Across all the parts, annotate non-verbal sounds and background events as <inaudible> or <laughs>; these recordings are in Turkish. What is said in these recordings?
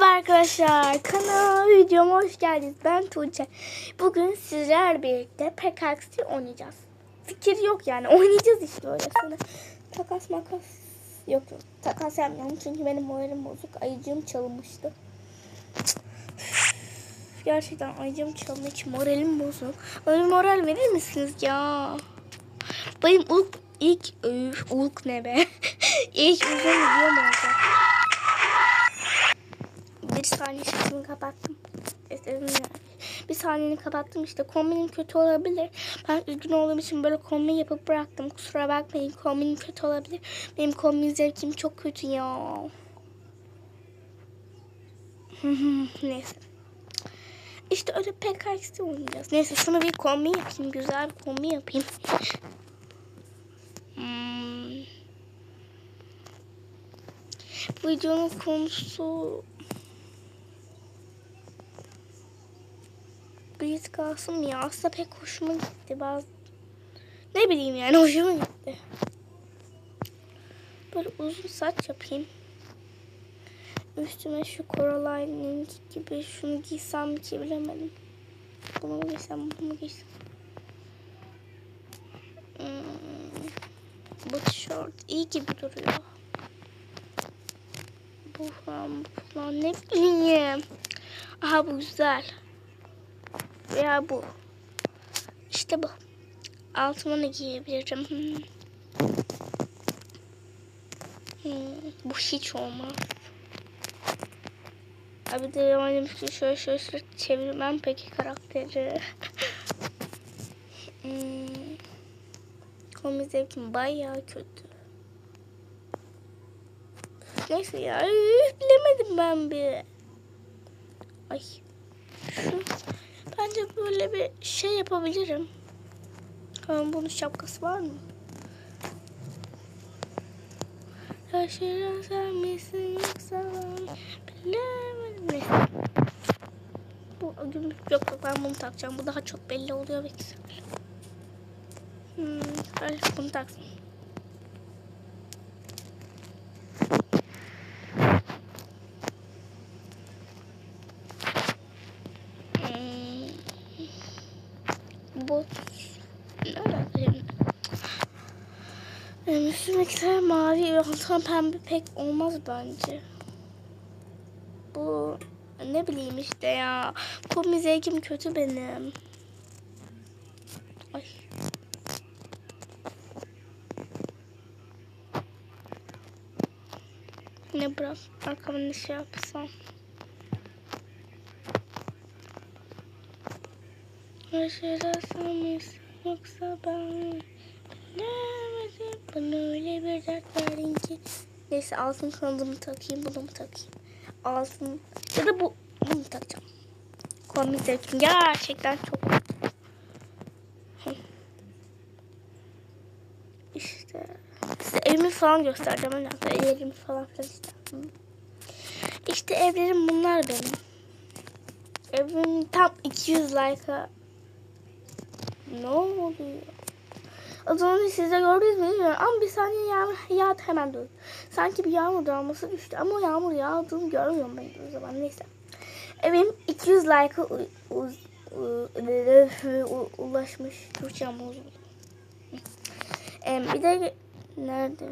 Merhaba arkadaşlar. Kanal videoma hoş geldiniz. Ben Tuğçe. Bugün sizler birlikte PKX'i oynayacağız. Fikir yok yani. Oynayacağız işte öylesine. Takas makas. Yok yok. Takas yapmayalım çünkü benim moralim bozuk. Ayıcığım çalınmıştı. Gerçekten ayıcığım için moralim bozuk. Bir moral verir misiniz ya? Benim ilk ilk ilk ne be? <laughs> ilk uzun videom olacak. Bir saniye sesimi kapattım. Bir saniyeni kapattım işte kombinim kötü olabilir. Ben üzgün olduğum için böyle kombin yapıp bıraktım. Kusura bakmayın kombinim kötü olabilir. Benim kombin zevkim çok kötü ya. <laughs> Neyse. İşte öyle PKX'de oynayacağız. Neyse şunu bir kombin yapayım. Güzel bir kombin yapayım. Hmm. Bu videonun konusu Breed kalsın ya? Aslında pek hoşuma gitti. Bazı... Ne bileyim yani hoşuma gitti. Böyle uzun saç yapayım. Üstüme şu Coraline'in gibi şunu giysem ki bilemedim. Bunu mu giysem, bunu mu giysem? Hmm. Bu tişört iyi gibi duruyor. Bu falan, bu falan ne bileyim. Aha bu güzel. Veya bu. İşte bu. Altıma ne giyebilirim? Hmm. Hmm, bu hiç olmaz. Abi de yani şöyle şöyle, şöyle çevirmem peki karakteri. <laughs> hmm. Komik zevkim bayağı kötü. Neyse ya üf, bilemedim ben bir. Ay. Böyle bir şey yapabilirim. Ama bunun şapkası var mı? Şaşıran sen yoksa bilemedim. Bu gümrük yok ben bunu takacağım. Bu daha çok belli oluyor ve güzel. Hmm, ben bunu taksın. Hmm, bu ne alakası? Benim üstümdekiler mavi, altına pembe pek olmaz bence. Bu ne bileyim işte ya. Komik zevkim kötü benim. Ay. Ne biraz arkamı ne şey yapsam. Yaşarasam mısın yoksa ben bilemedim. Bana öyle bir dert verdin ki. Neyse altın kanadımı takayım bunu mu takayım. Altın ya da bu bunu takacağım. Komik zevkim gerçekten çok. İşte size evimi falan göstereceğim. Öyle evlerimi falan filan işte. İşte evlerim bunlar benim. Evim tam 200 like'a ne oluyor? Az önce siz de gördünüz mü bilmiyorum ama bir saniye yağmur yağdı hemen dur. Sanki bir yağmur damlası düştü ama o yağmur yağdığını görmüyorum ben o zaman neyse. Evim 200 like'a ulaşmış. Türkçem bozuldu. Em, bir de nerede?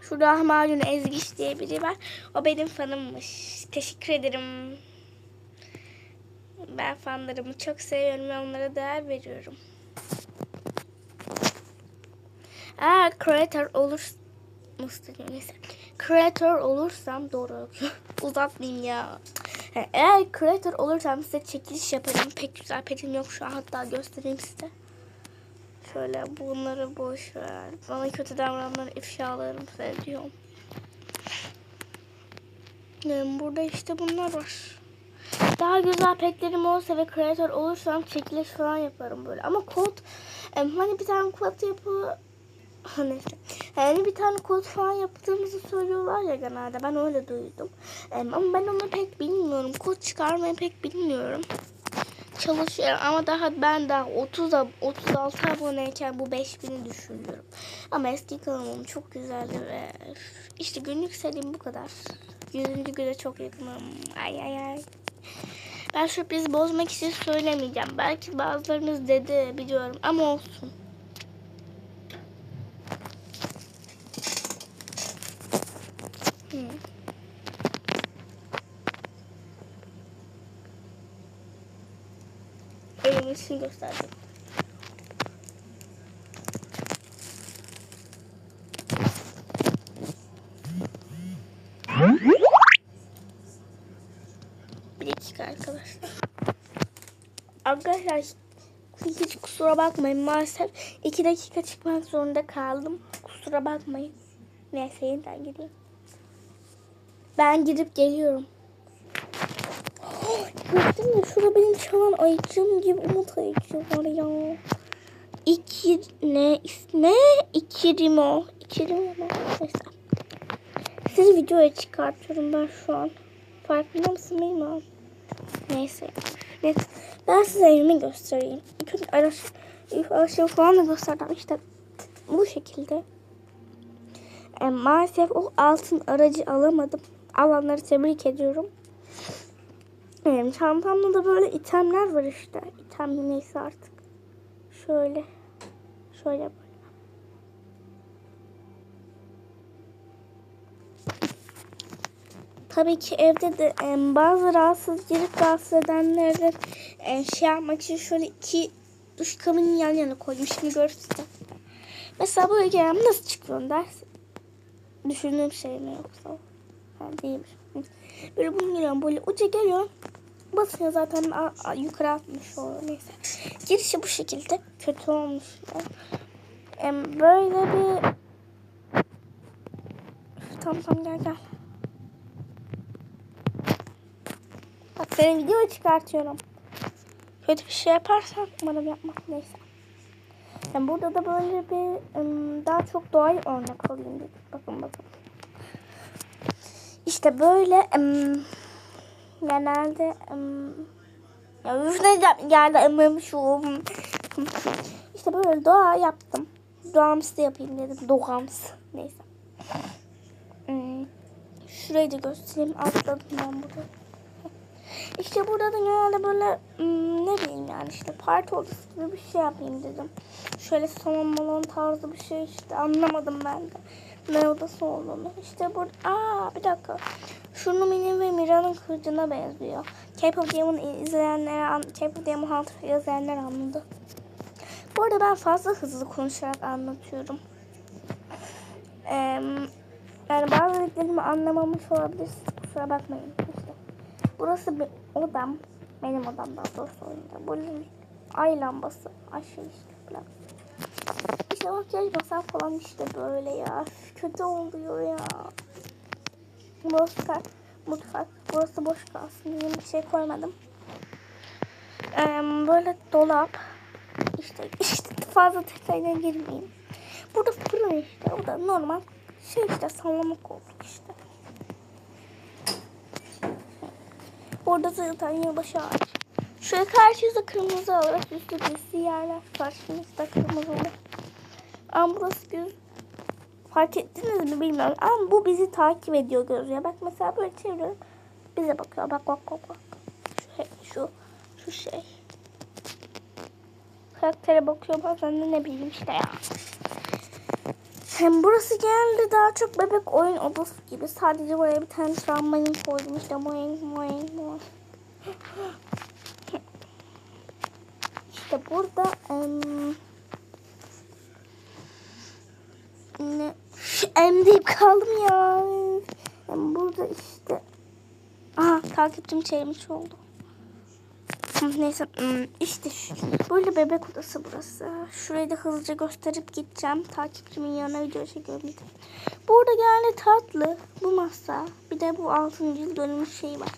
Şurada Ahmadun Ezgiç diye biri var. O benim fanımmış. Teşekkür ederim. Ben fanlarımı çok seviyorum ve onlara değer veriyorum. Eğer creator olur Mustafa neyse. Creator olursam doğru <laughs> uzatmayayım ya. Eğer creator olursam size çekiliş yaparım. Pek güzel petim yok şu an hatta göstereyim size. Şöyle bunları boş ver. Bana kötü davrananları ifşalarım seviyorum. Yani burada işte bunlar var. Daha güzel petlerim olsa ve creator olursam çekiliş falan yaparım böyle. Ama kod hani bir tane kod yapı neyse. Yani bir tane kod falan yaptığımızı söylüyorlar ya genelde. Ben öyle duydum. Ama ben onu pek bilmiyorum. Kod çıkarmayı pek bilmiyorum. Çalışıyorum ama daha ben daha 30 ab- 36 aboneyken bu 5000'i düşünüyorum. Ama eski kanalım çok güzeldi ve işte günlük serim bu kadar. 100. güne çok yakınım. Ay ay ay. Ben sürpriz bozmak için söylemeyeceğim. Belki bazılarınız dedi biliyorum ama olsun. Hmm. İçin gösterdim. Bir dakika arkadaşlar. Arkadaşlar hiç kusura bakmayın maalesef iki dakika çıkmak zorunda kaldım. Kusura bakmayın. Neyse yeniden gideyim. Ben gidip geliyorum. Gördün mü? Şurada benim çalan ayıcığım gibi umut ayıcığı var ya. İki ne? Ne? İki rimo. İki rimo mu? Neyse. Sizi videoya çıkartıyorum ben şu an. Farkında mısın bilmiyorum. Neyse. Neyse. Ben size evimi göstereyim. Önce araç, araçları falan da gösterdim. İşte bu şekilde. E, maalesef o altın aracı alamadım. Alanları tebrik ediyorum. Benim çantamda da böyle itemler var işte. İtem neyse artık. Şöyle. Şöyle böyle. Tabii ki evde de bazı rahatsız girip rahatsız edenlerde e, şey yapmak için şöyle iki duş kabini yan yana koydum. Şimdi görürsün. Mesela böyle gelen nasıl çıkıyorsun dersin. Düşündüğüm şey mi yoksa? Değilmiş. Hı. Böyle bunu geliyorum böyle uca geliyor. Basıyor zaten a, a, yukarı atmış o neyse. Girişi bu şekilde kötü olmuş. E, böyle bir Tamam tamam gel gel. Bak seni video çıkartıyorum. Kötü bir şey yaparsan umarım yapmak neyse. Yani burada da böyle bir daha çok doğayı örnek alayım dedim. Bakın bakın. İşte böyle genelde ım, ya üf ne diyeceğim geldi ımım şu ım. İşte böyle doğa yaptım. Doğamsı da yapayım dedim. Doğamsı. Neyse. Şurayı da göstereyim. Atladım ben burada. İşte burada da genelde böyle ne bileyim yani işte parti odası gibi bir şey yapayım dedim. Şöyle salon malon tarzı bir şey işte anlamadım ben de. Ne odası olduğunu. İşte burada aa bir dakika. Şunu Mini ve Mira'nın kılıcına benziyor. K-pop Demon izleyenler, an- K-pop Demon Hunter izleyenler anladı. Bu arada ben fazla hızlı konuşarak anlatıyorum. Ee, yani bazı dediklerimi anlamamış olabilirsiniz. Kusura bakmayın. İşte. Burası bir odam. Benim odam daha doğrusu oyunda. Böyle ay lambası. Ay şey işte falan. İşte makyaj masam falan işte böyle ya. Kötü oluyor ya. Ka- mutfak. Burası boş kalsın. Yeni bir şey koymadım. Ee, böyle dolap. İşte, işte fazla detayına girmeyeyim. Burada fırın işte. O da normal şey işte sallama koltuk işte. Orada zaten yılbaşı ağacı. Şöyle karşınızda kırmızı olarak üstü üstü yerler. Karşınızda kırmızı olarak. Ama burası göz fark ettiniz mi bilmiyorum. Ama bu bizi takip ediyor gözüyor. Bak mesela böyle çeviriyorum. Bize bakıyor. Bak bak bak bak. Şu, şu, şu şey. Karaktere bakıyor bazen de ne bileyim işte ya. Hem burası geldi daha çok bebek oyun odası gibi. Sadece buraya bir tane trambolin koydum işte moing moing moing. İşte burada em, ne em kaldım ya. Em, burada işte aha takipçim çevirmiş oldu. Neyse işte şu, böyle bebek odası burası. Şurayı da hızlıca gösterip gideceğim. Takipçimin yanına video çekiyorum. de. Burada yani tatlı bu masa. Bir de bu 6. yıl dönümü şey var.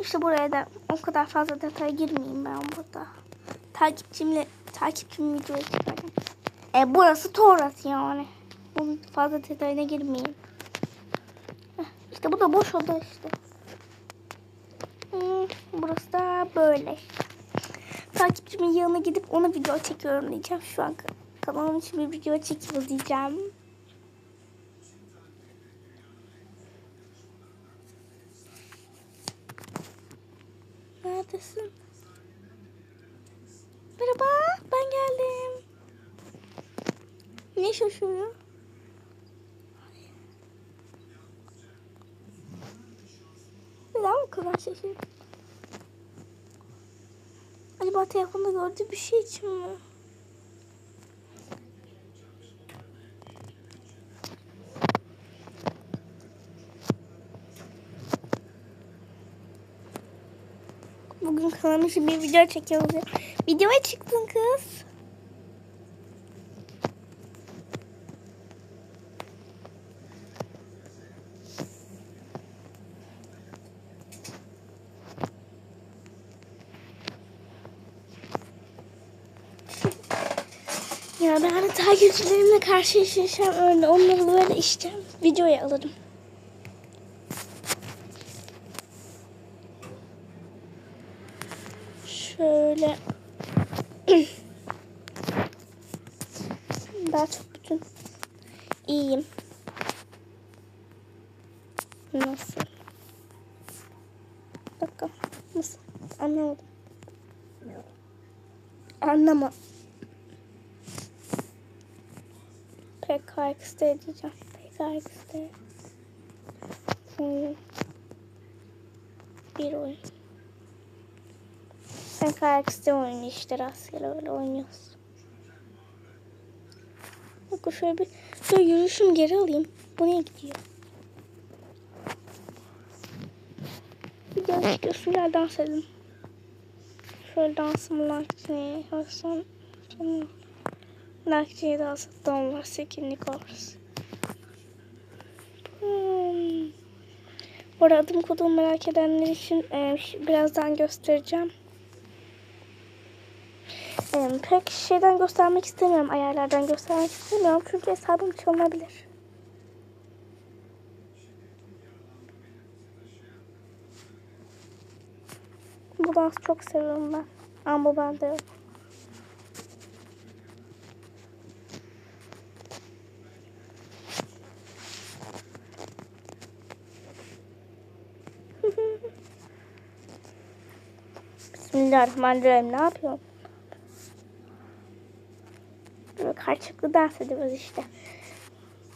İşte buraya da o kadar fazla detaya girmeyeyim ben burada. Takipçimle takipçim videoya çekerim. E, burası Toras yani. Bunun fazla detayına girmeyeyim. Heh, işte bu da boş oda işte. Burası da böyle. Takipçimin yanına gidip ona video çekiyorum diyeceğim. Şu an kanalım için bir video çekiyor diyeceğim. Neredesin? Şaşırdın? Acaba telefonda gördüğü bir şey için mi? Bugün kanalım için bir video çekiyoruz. ya. Videoya çıktın kız. Ya ben hani takipçilerimle karşılaşırsam öyle onları böyle işte videoya alırım. Şöyle <clears throat> daha çok bütün iyiyim. Nasıl? Dakika. Nasıl? Anlamadım. Anlama. PKXD diyeceğim. PKXD. Oyun. Bir oyun. PKXD oyunu işte rastgele öyle oynuyoruz. Bak şöyle bir şöyle yürüyüşüm geri alayım. Bu niye gidiyor? Bir gel çıkıyorsun gel dans edelim. Şöyle dansımı lakçeye Lakçeye dans etti onlar sekinlik oluruz. Hmm. Bu arada adım kodumu merak edenler için e, birazdan göstereceğim. E, pek şeyden göstermek istemiyorum. Ayarlardan göstermek istemiyorum. Çünkü hesabım çalınabilir. Bu dansı çok seviyorum ben. Ama bu bende yok. Bismillahirrahmanirrahim. Ne yapıyorsun? Böyle karşılıklı dans ediyoruz işte.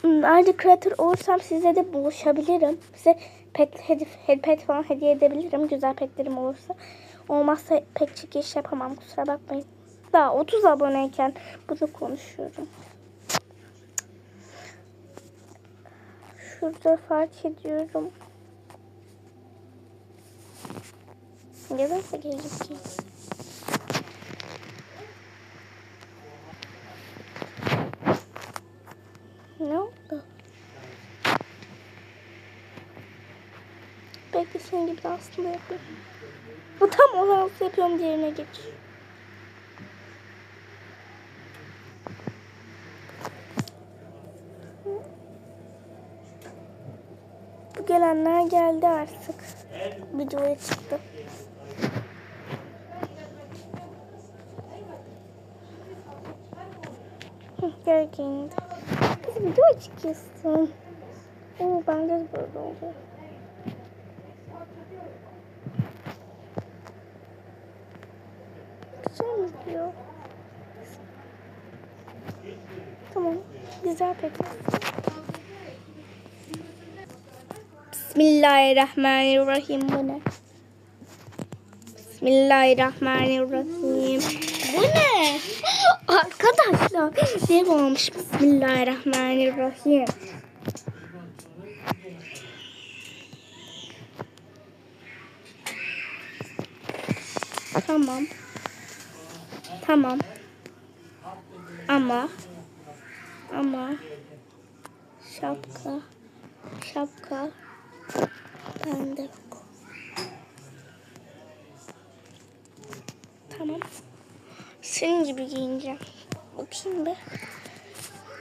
Hmm, Ayrıca kreatör olursam size de buluşabilirim. Size pet, hedi, pet falan hediye edebilirim. Güzel petlerim olursa. Olmazsa pek çekiş yapamam. Kusura bakmayın. Daha 30 aboneyken bunu konuşuyorum. Şurada fark ediyorum. Gelirse gelecek ki. Ne oldu? Bekle senin gibi aslında yapıyorum. Bu tam o dansı yapıyorum diğerine geç. Bu gelenler geldi artık. Videoya çıktı. Giyindi. Kız video çıkıyorsun. Oo ben de böyle oldu. Güzel mi diyor? Tamam. Güzel peki. Bismillahirrahmanirrahim. Bu ne? Bismillahirrahmanirrahim. Arkadaşlar ne olmuş? Bismillahirrahmanirrahim. Tamam. Tamam. Ama ama şapka şapka bende yok. Tamam. Senin gibi giyineceğim. Bakayım be.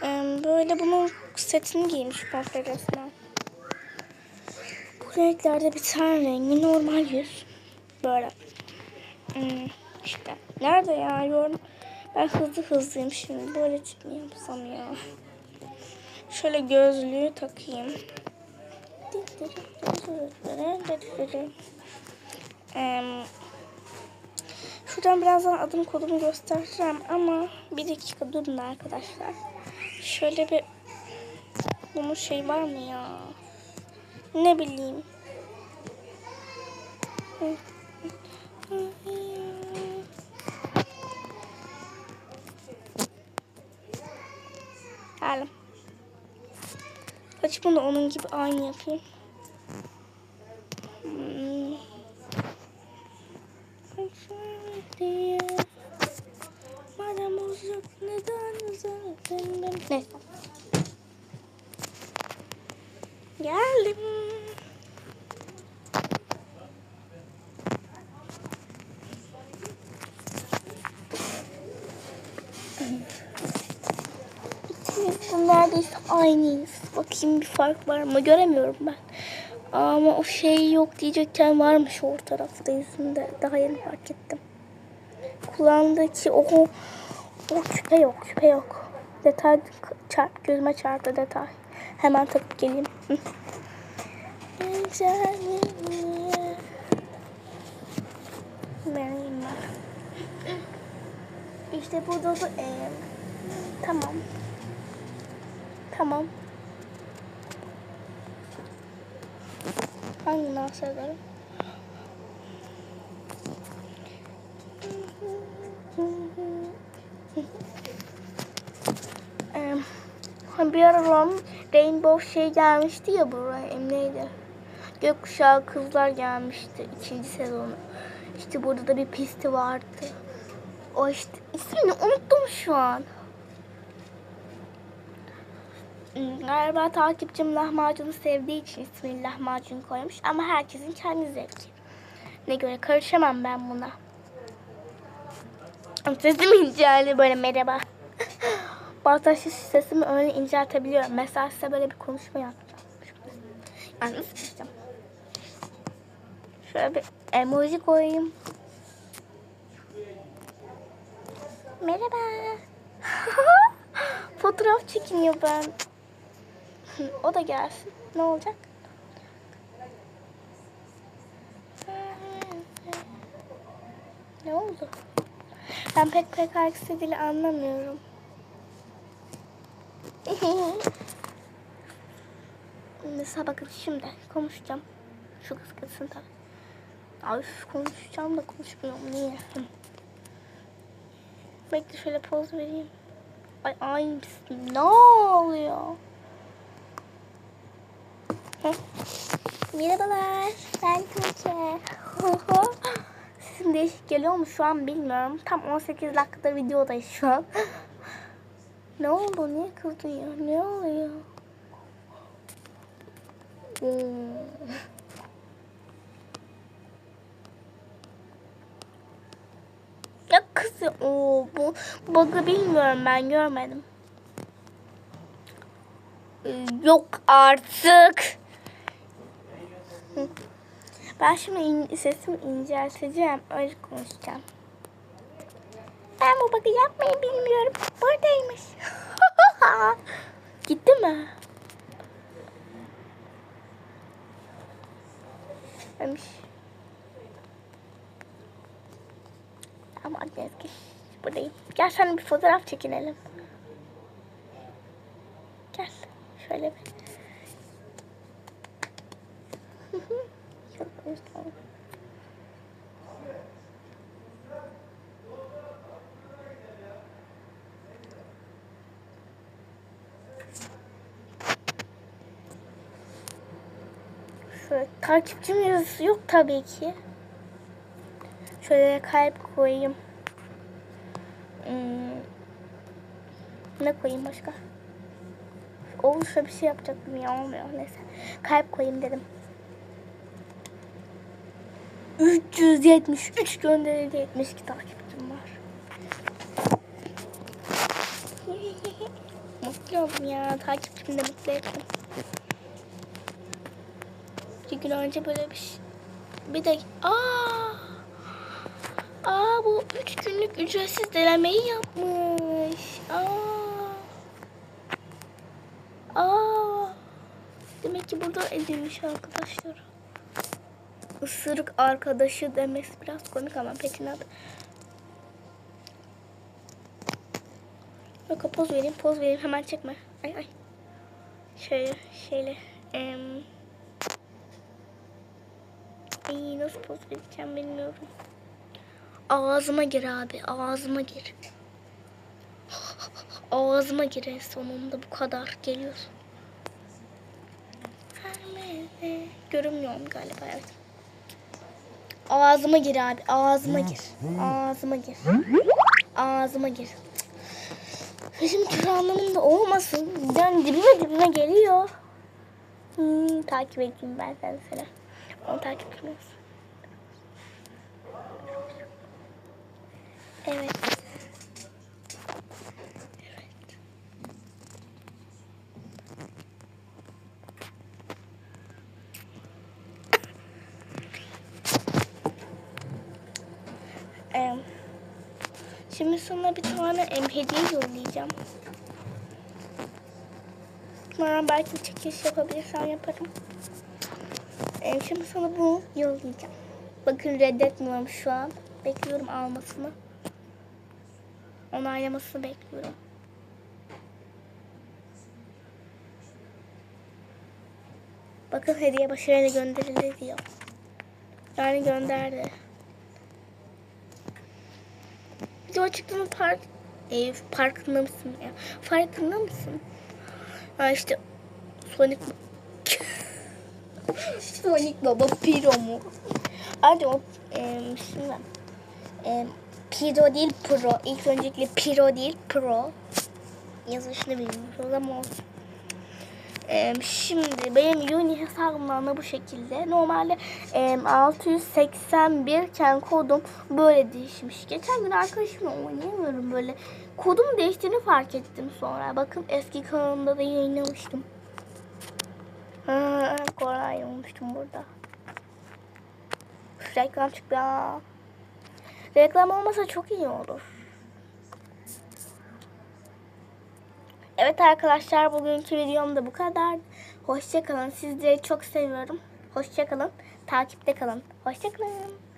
Ee, böyle bunun setini giymiş komple resmen. Bu renklerde bir tane rengi normal yüz. Böyle. Hmm, işte. Nerede ya? Yorum. Ben hızlı hızlıyım şimdi. Böyle mi yapsam ya? Şöyle gözlüğü takayım. Ee, Şuradan birazdan adım kodumu göstereceğim ama bir dakika durun arkadaşlar. Şöyle bir bunun şey var mı ya? Ne bileyim. Geldim. Açıp bunu onun gibi aynı yapayım. Neyse. Geldim. Neredeyse aynıyız. Bakayım bir fark var mı? Göremiyorum ben. Ama o şey yok diyecekken varmış o tarafta yüzünde. Daha yeni fark ettim. Kulağındaki o, o küpe yok, küpe yok. Detay çarp, gözüme çarptı detay. Hemen takıp geleyim. Vereyim ben. İşte burada da e, tamam. Tamam. Hangi severim? Em, bir ara Rom Rainbow şey gelmişti ya buraya neydi? Gökkuşağı kızlar gelmişti ikinci sezonu. İşte burada da bir pisti vardı. O işte ismini unuttum şu an. Hmm, Galiba takipçim lahmacunu sevdiği için ismini lahmacun koymuş. Ama herkesin kendi zevki. Ne göre karışamam ben buna. Sesim inceldi böyle merhaba. <laughs> Bazen şu sesimi öyle inceltebiliyorum. Mesela size böyle bir konuşma yapacağım. Yani nasıl yapacağım? Şöyle bir emoji koyayım. Merhaba. <laughs> Fotoğraf çekiniyor ben. <laughs> o da gelsin. Ne olacak? Ne oldu? Ben pek pek aksi dili anlamıyorum. Mesela bakın şimdi konuşacağım. Şu kız kızsın tabii. Ay konuşacağım da konuşmuyorum. Niye? Bekle şöyle poz vereyim. Ay ay ne oluyor? Merhabalar. Ben Tuğçe. <laughs> Sesim değişik geliyor mu şu an bilmiyorum. Tam 18 dakikada videodayız şu an. Ne oldu? Niye ya? Ne oluyor? Hmm. Ya kız o bu bug'ı bilmiyorum ben görmedim. Ee, Yok artık. Ben şimdi in, sesimi incelteceğim. Öyle konuşacağım. Ben bu bug'ı yapmayı bilmiyorum. Buradaymış. <laughs> Gitti mi? Gitmemiş. Ama Ezgi buradayım. Gel sana bir fotoğraf çekinelim. Gel. Şöyle bir. Çok özledim. Şöyle takipçim yazısı yok tabii ki. Şöyle kalp koyayım. Hmm. Ne koyayım başka? Olursa bir şey yapacaktım ya olmuyor neyse. Kalp koyayım dedim. 373 gönderildi 72 takipçim var. <laughs> mutlu oldum ya. Takipçimi de mutlu ettim iki gün önce böyle bir şey. Bir de aa, aa bu üç günlük ücretsiz denemeyi yapmış. Aa, aa. Demek ki burada edilmiş arkadaşlar. Isırık arkadaşı demesi biraz komik ama Petin adı. Bakın poz vereyim, poz vereyim. Hemen çekme. Ay ay. Şöyle, şeyle. Eee... Ay nasıl poz vereceğim bilmiyorum. Ağzıma gir abi ağzıma gir. <laughs> Ağzıma gir en sonunda bu kadar geliyorsun. Görünmüyorum galiba evet. Ağzıma gir abi ağzıma gir. Ağzıma gir. Ağzıma gir. Bizim tür anlamında olmasın. Yani dibime dibime geliyor. Hmm, takip edeyim ben sen. Onu takip etmiyorsun. Evet. Em, Şimdi sana bir tane hediye yollayacağım. Sonra belki çekiliş yapabilirsem yaparım. Em, Şimdi sana bunu yollayacağım. Bakın reddetmiyorum şu an. Bekliyorum almasını. Onaylamasını bekliyorum. Bakın hediye başarıyla gönderildi diyor. Yani gönderdi. Video çıktığında park e, farkında mısın ya? Farkında mısın? Ha işte Sonic Sonic Baba Piro mu? Hadi o e, şimdi e, Piro değil Pro. İlk öncelikle Piro değil Pro. Yazışını bilmiyoruz ama olsun. Ee, şimdi benim Uni hesabımdan da bu şekilde. Normalde e, 681 iken kodum böyle değişmiş. Geçen gün arkadaşımla oynayamıyorum böyle. Kodum değiştiğini fark ettim sonra. Bakın eski kanalımda da yayınlamıştım. Ha, Koray olmuştum burada. Üf, reklam çıktı ya. Reklam olmasa çok iyi olur. Evet arkadaşlar bugünkü videom da bu kadar. Hoşçakalın. Sizleri çok seviyorum. Hoşçakalın. Takipte kalın. Hoşçakalın.